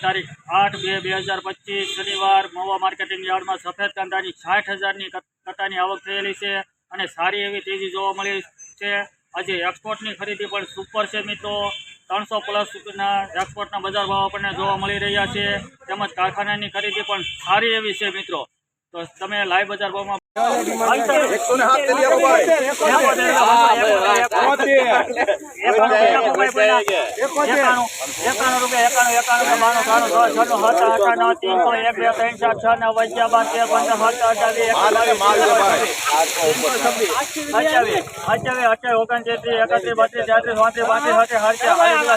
તારીખ આઠ બે બે હજાર પચીસ શનિવાર મહુવા માર્કેટિંગ યાર્ડમાં સફેદ કાંદાની સાઠ હજારની કટ્ટાની આવક થયેલી છે અને સારી એવી તેજી જોવા મળી છે. આજે એક્સપોર્ટની ખરીદી પણ સુપર છે મિત્રો. ત્રણસો પ્લસ પ્લસના એક્સપોર્ટના બજાર ભાવ આપણને જોવા મળી રહ્યા છે. તેમજ કારખાનાની ખરીદી પણ સારી એવી છે મિત્રો. તો તમે લાઈવ બજાર ભાવમાં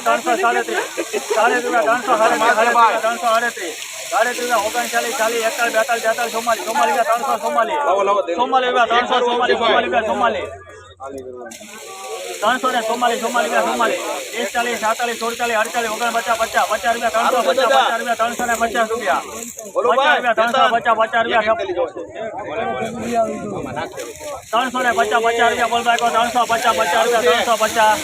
ત્રણસો સાડત્રીસ રૂપિયા ત્રણસો સાડત્રીસ ત્રણસો આડત્રીસ સાડત્રીસ ઓગણચાલીસ ચાલીસ એકતાલીસ બેતાલીસ તેતાલીસ ચુમ્માલીસ ચુમ્માલીસ ત્રણસો ચુમ્માલીસ ત્રણસો ચુમ્માલીસ ચુમ્માલીસ ચુમ્માલીસ ત્રણસો ને ચુમ્માલીસ ચુમ્માલીસ ચુમ્માલીસ એકતાલીસ સાતાલીસ સુડતાલીસ અડતાલીસ ઓગણપચાસ પચાસ પચાસ રૂપિયા ત્રણસો પચાસ. પચાસ રૂપિયા ત્રણસો ને પચાસ રૂપિયા પચાસ રૂપિયા ત્રણસો. પચાસ પચાસ રૂપિયા. ત્રણસો ને પચાસ પચાસ રૂપિયા બોલ ત્રણસો પચાસ પચાસ રૂપિયા ત્રણસો પચાસ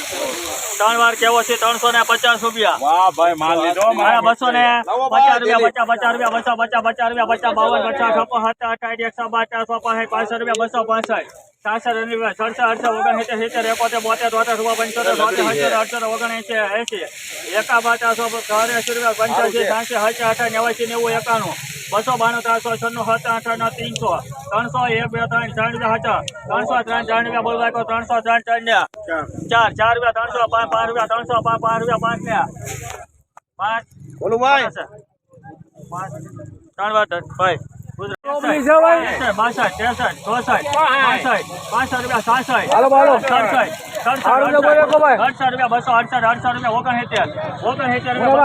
ત્રણ વાર કેવો છે? ત્રણસો ને પચાસ રૂપિયા. વાહ ભાઈ માલ લીધો મારા બસો ને પચાસ રૂપિયા પચાસ પચાસ રૂપિયા બસો પચાસ પચાસ રૂપિયા પચાસ બાવન પચાસ છપ્પન સત્તર અઠાઈ એકસો બાર ચારસો પાંસઠ પાંસઠ રૂપિયા બસો પાંસઠ. સાસઠ સડસઠ અડસઠ ઓગણસિત્તેર સિત્તેર એકોતેર બોતેર તોતેર રૂપિયા પંચોતેર બોતેર અઠ્યોતેર અડસઠ ઓગણએંસી એંસી એકા બાચાસો ચોર્યાસી રૂપિયા પંચ્યાસી સાંસી હચી અઠા નેવાસી નેવું એકાણું બસો બાણું ત્રણસો છન્નું સત્તર અઠાણું ત્રીસો ત્રણસો એક બે ત્રણ ત્રણ હતા ત્રણસો ત્રણ ત્રણ રૂપિયા બોલવા કહો ત્રણસો ત્રણ ત્રણ ચાર ચાર રૂપિયા ત્રણસો પાંચ પાંચ રૂપિયા ત્રણસો પાંચ પાંચ રૂપિયા પાંચ ને પાંચ ત્રણ વાર ભાઈ. રૂપિયા બસો સોતેર રૂપિયા ઓગણસિત્તેર રૂપિયા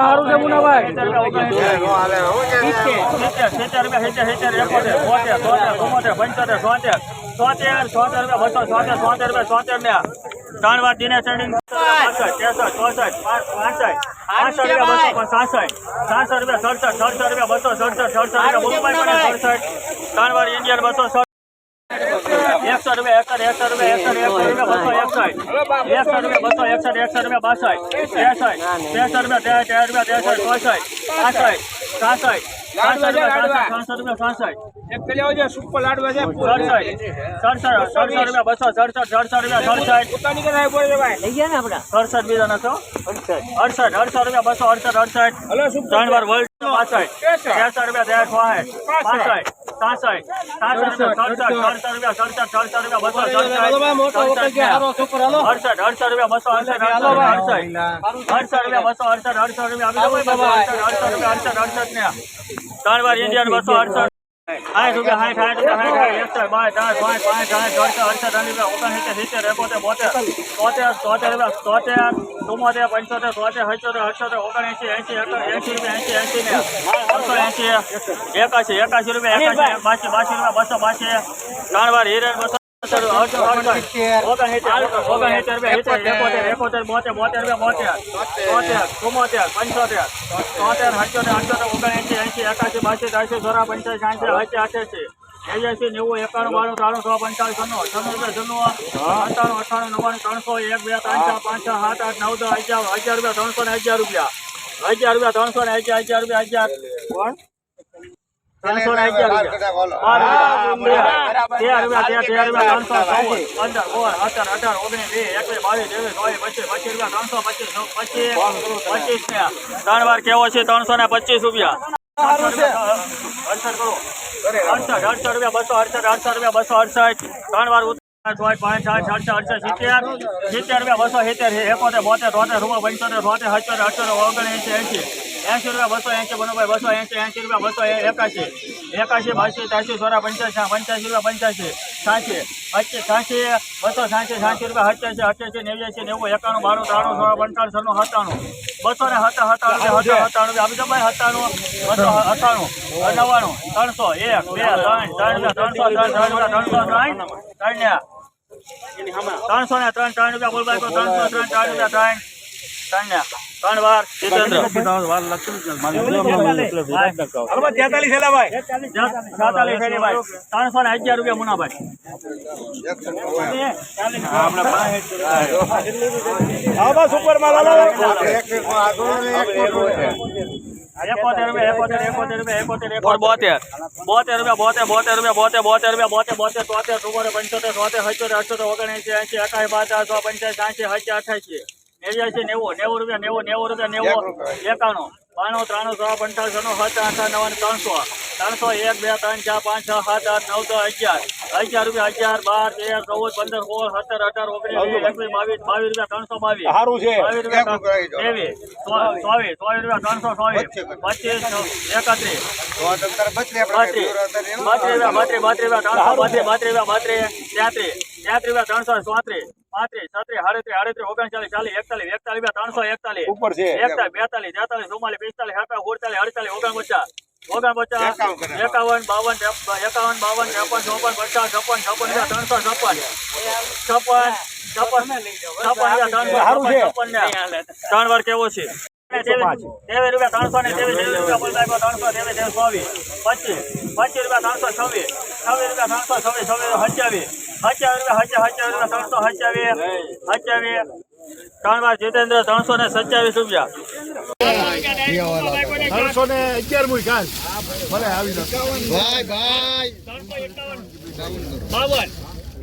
સોતેર રૂપિયા બસો ત્રણ વાર દિનેશ ટ્રેડિંગ પાસઠ ત્રેસઠ ચોસઠ પાંસઠ પાંસઠ રૂપિયા બસો સાસઠ સાસઠ રૂપિયા સડસઠ સડસઠ રૂપિયા બસો સડસઠ સડસઠ રૂપિયા સડસઠ. ત્રણ વાર ઇન્ડિયન બસો સડસઠ. એકસો રૂપિયા એકસઠ એકસો રૂપિયા એકસઠ એકસો રૂપિયા બસો એકસઠ. એકસો રૂપિયા બસો એકસઠ એકસઠ રૂપિયા બાસઠ. ત્રેસઠ ત્રેસઠ રૂપિયા તેર તેર રૂપિયા ત્રેસઠ ચોસઠ પાસઠ ત્રણ વાર વર્લ્ડ પાસઠ. ત્રેસઠ. રૂપિયા ત્રેસઠ પાસઠ. પાસઠ. સાસઠ સાસઠ રૂપિયા સડસઠ સડસઠ રૂપિયા બસો અડસઠ અડસઠ રૂપિયા બસો અડસઠ અડસઠ રૂપિયા બસો અડસઠ અડસઠ રૂપિયા અડસઠ રૂપિયા અડસઠ અડસઠ ને ત્રણ વાર ઇન્ડિયન બસો અડસઠ. સાઠ રૂપિયા સાઠ સાઠ રૂપિયા એકસઠ બાર ચાર પાંચ પાંચ સાઠ દોઢસો અડસઠ રૂપિયા ઓગણસિત્તેર સિત્તેર એકોતેર બોતેર તોતેર તોતેર રૂપિયા તોતેર ચુમ્મોતેર પંચોતેર તોતેર સત્યોતેર અઠસોતેર ઓગણએંસી એંસી એંસી રૂપિયા એંસી એંસી ને બસો એંસી એકાશી એકાશી રૂપિયા એકાશી બાસી બાસી રૂપિયા બસો બાસી ત્રણ વાર હિરેન બસો એક્યાસી નેવું એકાણું બાણું ત્રાણું સો પંચાળીસ છન્નું છન્નું રૂપિયા છન્નું અઠાણું અઠાણું નવ્વાણું ત્રણસો એક બે ત્રણ ચાર પાંચ છ સાત આઠ નવ દસ હજાર હજાર રૂપિયા ત્રણસો ને હજાર રૂપિયા હજાર રૂપિયા ત્રણસો ને હજાર હજાર રૂપિયા હજાર કોણ ત્રણસો ને ત્રણ વાર કેવો છે? ત્રણસો ને પચીસ રૂપિયા. અડસઠ કરો. અડસઠ અડસઠ રૂપિયા બસો અડસઠ અડસઠ રૂપિયા બસો અડસઠ. ત્રણ વાર અડસઠ અડસઠ સિત્તેર. રૂપિયા બસો સિત્તેર એકોતેર બોતેર તોતેર રૂપિયા પંચોતેર તોતેર સત્તર અઠ્યોતેર ઓગણએંસી એંસી એંસી રૂપિયા બસો એંસી બનોભાઈ બસો એસી એસી રૂપિયા બસો એકાશી એકાશી બાસી ત્યાસી સોરા પંચ્યાસી પંચ્યાસી રૂપિયા પંચ્યાસી સાસી પચીસ સાસી બસો સાસી સાસી રૂપિયા અઠ્યાસી અઠ્યાસી નેવ્યાસી નેવું એકાણું બાણું ત્રાણું સોળ પંચાણું સરનું સત્તાણું બસો ને સત્તા સત્તાણું સત્તાણું રૂપિયા આપી ભાઈ સત્તાણું બસો અઠાણું નવ્વાણું ત્રણસો એક બે ત્રણ ત્રણ ત્રણસો ત્રણ ત્રણસો ત્રણ ત્રણ ત્રણસો ને ત્રણ ત્રણ રૂપિયા બોલ ભાઈ ત્રણસો ત્રણ ત્રણ રૂપિયા ત્રણ ત્રણ ત્રણ વાર તેતાલીસ હેલા ભાઈ. સાતાલીસ ફેરી ભાઈ. ત્રણસો ને અગિયાર રૂપિયા મુનાભાઈ સુપર માલ બોતેર રૂપિયા બોતેર. બોતેર રૂપિયા બોતેર બોતેર રૂપિયા બોતેર બોતેર રૂપિયા બોતેર બોતેર તોતેર ચુમ્મોતેર પંચોતેર સોતેર સત્યોતેર અઠ્યોતેર ઓગણએંસી એસી એકાસી બાર સો પંચ્યાસી સાંસી એંસી અઠ્યાસી. નેવ્યાસી નેવું નેવું રૂપિયા નેવું નેવું રૂપિયા નેવું. એકાણું. બાણું ત્રાણું સો પંચાવન છન્નું સાત આઠ નવ ત્રણસો. ત્રણસો એક બે ત્રણ ચાર પાંચ છ સાત આઠ નવ દસ અગિયાર. અગિયાર રૂપિયા અગિયાર બાર તેર ચૌદ પંદર સોળ સત્તર અઢાર ઓગણીસ વીસ એકવીસ બાવીસ બાવીસ રૂપિયા ત્રણસો બાવીસ. બાવીસ રૂપિયા ત્રેવીસ. ચોવીસ ચોવીસ રૂપિયા ત્રણસો ચોવીસ. પચીસ એકત્રીસ. બત્રીસ બત્રીસ. બત્રીસ બત્રીસ ત્રણસો બત્રીસ બત્રીસ બત્રીસ તેત્રીસ. તેત્રીસ રૂપિયા ત્રણસો ચોત્રીસ. પાંત્રીસ છત્રીસ સાડત્રીસ આડત્રીસ ઓગણચાલીસ ચાલીસ એકતાલીસ એકતાલીસ ત્રણસો એકતાલીસ. ઉપર છે. એકતાલીસ બેતાલીસ તેતાલીસ ચુમ્માલીસ પિસ્તાલીસ સત્તાવીસ ઓગણચાલીસ અડતાલીસ ઓગણપચાસ. ઓગણપચાસ એકાવન બાવન એકાવન બાવન ત્રેપન ચોપન પચાસ છપ્પન છપ્પન ત્રણસો છપ્પન. છપ્પન ત્રણ વાર કેવો છે? રૂપિયા ત્રણસો ને રૂપિયા બોલતા ત્રણસો ત્રેવીસ ચોવીસ. પચીસ પચીસ રૂપિયા ત્રણસો છવ્વીસ. છવ્વીસ રૂપિયા ત્રણસો છવ્વીસ છવ્વીસ સત્યાવીસ જીતેન્દ્ર ત્રણસો ને સત્યાવીસ રૂપિયા. ત્રણસો ને અગિયાર મુઈ કાલ ભલે આવી બાવન.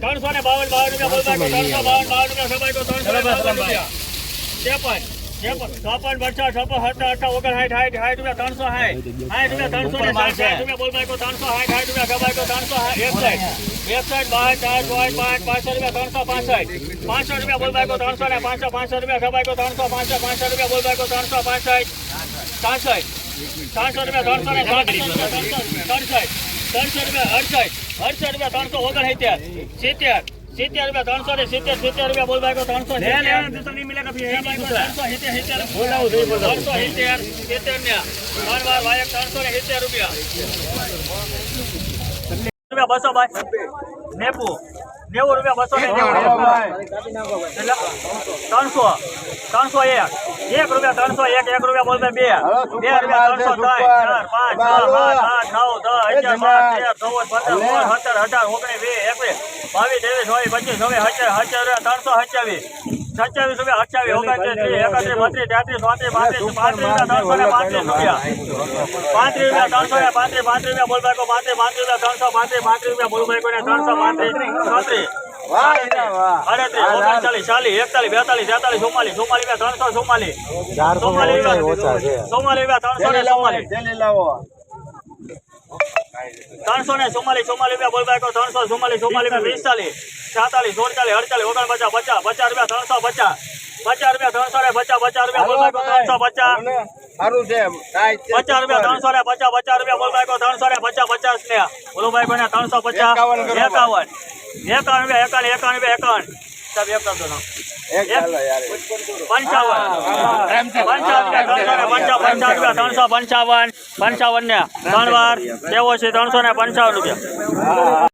ત્રણસો ને બાવન બાવન રૂપિયા બોલતા ત્રણસો બાવન બાવન રૂપિયા ત્રણસો રૂપિયા. ચોપન પચાસ છપ્પન સત્તર અઠા ઓગણ સાઠ સાઠ સાઠ રૂપિયા ત્રણસો સાઠ. સાઠ રૂપિયા ત્રણસો ને સાઠ સાઠ રૂપિયા બોલતા ત્રણસો સાઠ સાઠ રૂપિયા સબાઈ ત્રણસો સાઠ. એકસઠ એકસઠ બાર ચાર પાંચ પાંચ પાંચસો રૂપિયા ત્રણસો પાસઠ. પાંચસો રૂપિયા બોલતા ત્રણસો ને પાંચસો પાંચસો રૂપિયા સબાઈ ત્રણસો પાંચસો પાંચસો રૂપિયા બોલતા ત્રણસો પાસઠ. સાસઠ. ત્રણસો રૂપિયા ત્રણસો ને ત્રણસો ત્રણસઠ ત્રણસો રૂપિયા અડસઠ. અડસઠ રૂપિયા ત્રણસો ઓગણ સિત્તેર સિત્તેર. રૂપિયા ત્રણસો ને સિત્તેર સિત્તેર રૂપિયા બોલ ભાઈ ત્રણસો સિત્તેર ત્રણસો સિત્તેર સિત્તેર ત્રણસો સિત્તેર સિત્તેર ને ત્રણ વાર વાયક ત્રણસો ને સિત્તેર રૂપિયા રૂપિયા બસો બાય નેવું નેવું રૂપિયા બસો ને નેવું એટલે ત્રણસો ત્રણસો એક એક રૂપિયા ત્રણસો એક એક રૂપિયા બોલ બે બે રૂપિયા ત્રણસો ત્રણ ચાર પાંચ છ સાત આઠ નવ ત્રણસો ચુમ્માલીસ ચુમ્માલીસ ત્રણસો ચુમ્માલીસ ચુમ્માલીસ રૂપિયા ચુમ્માલીસ રૂપિયા ત્રણસો ને ચુમ્માલીસ ચુમ્માલીસ રૂપિયા બોલ ભાઈ ત્રણસો ચુમ્માલીસ ચુમ્માલીસ રૂપિયા પિસ્તાલીસ સાતાલીસ સુડતાલીસ અડતાલીસ ઓગણ પચાસ પચાસ રૂપિયા ત્રણસો પચાસ પચાસ રૂપિયા ત્રણસો ને પચાસ પચાસ રૂપિયા ત્રણસો પચાસ. સારું છે પચાસ રૂપિયા ત્રણસો ને પચાસ પચાસ રૂપિયા બોલ ભાઈ ત્રણસો ને પચાસ પચાસ ને. ભાઈ ત્રણસો પચાસ? એકાવન. એકાવન. એકાવન રૂપિયા એકાવન એકાવન રૂપિયા એકાવન. સાહેબ એક કરતો ત્રણસો પંચાવન પંચાવન ત્રણસો પંચાવન. પંચાવન ને ત્રણ વાર. કેવો છે ત્રણસો ને પંચાવન રૂપિયા.